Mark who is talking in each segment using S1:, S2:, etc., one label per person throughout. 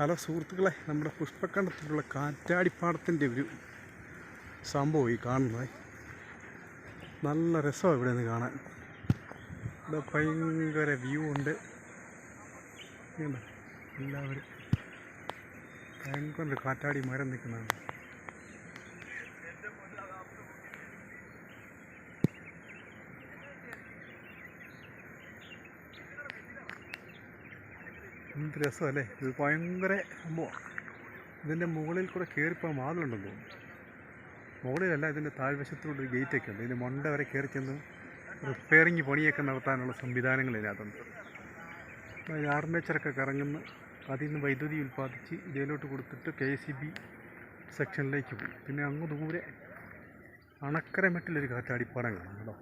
S1: Hello സുഹൃത്തുക്കളെ നമ്മുടെ പുഷ്പക്കണ്ടത്തിലുള്ള കാറ്റാടിപ്പാടത്തിന്റെ ഒരു സംഭവം ഈ കാണുന്നത്. നല്ല രസമാണ് ഇവിടെ നിന്ന് കാണാൻ. ഇവിടെ ഭയങ്കര വ്യൂ ഉണ്ട്. എല്ലാവരും ഭയങ്കര കാറ്റാടി മരം നിൽക്കുന്നതാണ്. എന്ത് രസമല്ലേ? ഇത് ഭയങ്കര സംഭവമാണ് ഇതിന്റെ മുകളിൽ കൂടെ കയറിപ്പോൾ വാതിലുണ്ടെന്ന് തോന്നുന്നു. മുകളിലല്ല ഇതിന്റെ താഴ്വശത്തോടെ ഒരു ഗേറ്റ് ഒക്കെ ഉണ്ട്. ഇതിന്റെ മൊണ്ട വരെ കയറി ചെന്ന് റിപ്പയറിങ് പണിയൊക്കെ നടത്താനുള്ള സംവിധാനങ്ങൾ ഇതിനകത്തുണ്ട്. അതിൽ ആർമേച്ചറൊക്കെ കറങ്ങുന്ന അതിൽ നിന്ന് വൈദ്യുതി ഉൽപ്പാദിച്ച് ഇതിലോട്ട് കൊടുത്തിട്ട് കെ സി ബി സെക്ഷനിലേക്ക് പോയി. പിന്നെ അങ്ങ് ദൂരെ അണക്കര മെട്ടിലൊരു കാറ്റാടിപ്പാടം കാണാം കേട്ടോ.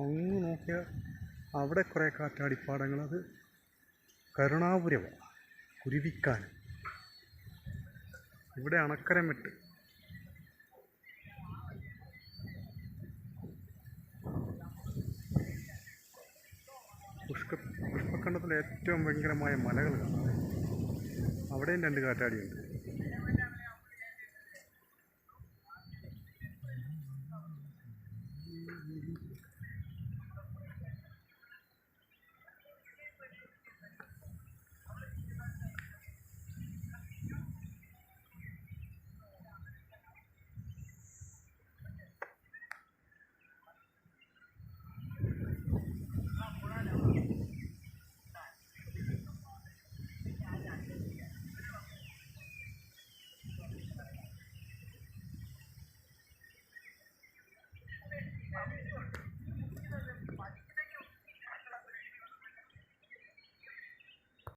S1: അങ്ങ് നോക്കിയാൽ അവിടെ കുറേ കാറ്റാടിപ്പാടങ്ങൾ. അത് കരുണാപുരമാണ് കുരുവിക്കാൻ ഇവിടെ അണക്കരമിട്ട് പുഷ്ക പുഷ്പഖണ്ഡത്തിലെ ഏറ്റവും ഭയങ്കരമായ മലകൾ കാണാം. അവിടെയും രണ്ട് കാറ്റാടിയുണ്ട്. Mm-hmm.